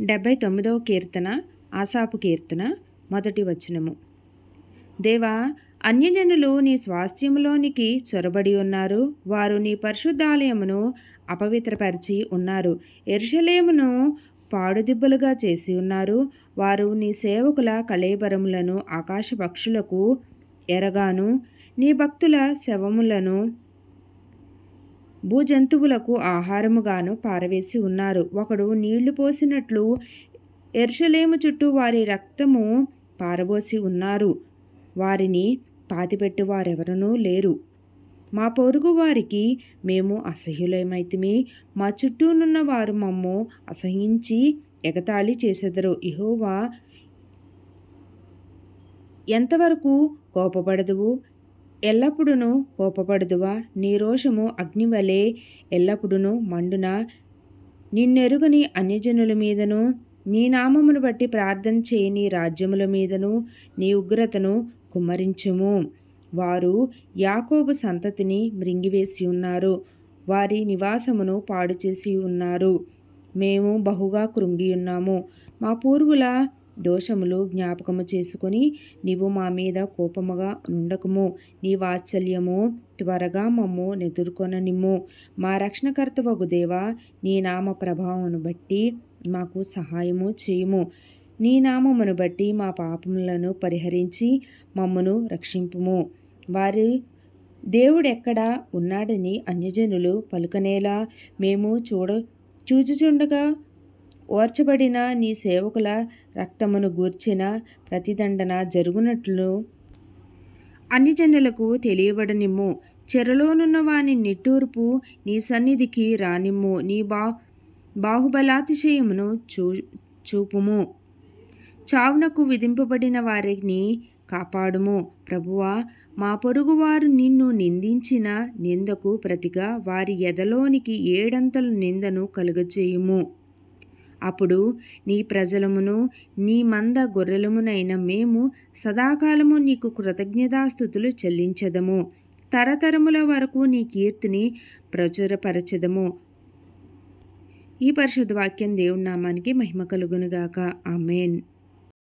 డెబ్భై తొమ్మిదవ కీర్తన ఆసాపు కీర్తన మొదటి వచనము. దేవా అన్యజనులు నీ స్వాస్థ్యములోనికి చొరబడి ఉన్నారు. వారు నీ పరిశుద్ధాలయమును అపవిత్రపరిచి ఉన్నారు. ఎరుషలేమును పాడుదిబ్బలుగా చేసి ఉన్నారు. వారు నీ సేవకుల కళేబరములను ఆకాశ పక్షులకు ఎరగాను. నీ భక్తుల శవములను భూజంతువులకు ఆహారముగాను పారవేసి ఉన్నారు. ఒకడు నీళ్ళు పోసినట్లు ఎర్షలేము చుట్టూ వారి రక్తము పారబోసి ఉన్నారు. వారిని పాతిపెట్టు వారెవరనూ లేరు. మా పొరుగు వారికి మేము అసహ్యులమైతిమి. మా చుట్టూనున్న వారు మమ్ము అసహించి ఎగతాళి చేసెదరు. ఇహోవా ఎంతవరకు కోపపడదువు? ఎల్లప్పుడూ కోపపడుదువా? నీ రోషము అగ్నివలే ఎల్లప్పుడూ మండున? నిన్నెరుగని అన్యజనుల మీదను నీ నామమును బట్టి ప్రార్థన చేయని రాజ్యముల మీదను నీ ఉగ్రతను కుమ్మరించుము. వారు యాకోబు సంతతిని మృంగివేసి ఉన్నారు. వారి నివాసమును పాడు చేసి ఉన్నారు. మేము బహుగా కృంగి ఉన్నాము. మా పూర్వుల దోషములు జ్ఞాపకము చేసుకొని నీవు మా మీద కోపముగా ఉండకము నీ వాత్సల్యము త్వరగా మమ్ము నెదుర్కొననిమ్ము. మా రక్షణకర్త దేవా నీ నామ ప్రభావమును బట్టి మాకు సహాయము చేయుము. నీ నామమును బట్టి మా పాపములను పరిహరించి మమ్మను రక్షింపుము. వారి దేవుడెక్కడ ఉన్నాడని అన్యజనులు పలుకనేలా మేము చూడ చూచుచుండగా ఓర్చబడిన నీ సేవకుల రక్తమును గూర్చిన ప్రతిదండన జరుగునట్లు అన్ని జనులకు తెలియబడనిమ్ము. చెరలోనున్న వాని నిట్టూర్పు నీ సన్నిధికి రానిమ్ము. నీ బా బాహుబలాతిశయమును చూ చూపుము. చావునకు విధింపబడిన వారిని కాపాడుము. ప్రభువా మా పొరుగువారు నిన్ను నిందించిన నిందకు ప్రతిగా వారి ఎదలోనికి ఏడంతల నిందను కలుగచేయుము అప్పుడు నీ ప్రజలమును నీ మంద గొర్రెలమునైన మేము సదాకాలము నీకు కృతజ్ఞతాస్థుతులు చెల్లించదము. తరతరముల వరకు నీ కీర్తిని ప్రచురపరచదము. ఈ పరిశుద్ధ వాక్యం దేవుని నామానికి మహిమ కలుగునుగాక. ఆమెన్.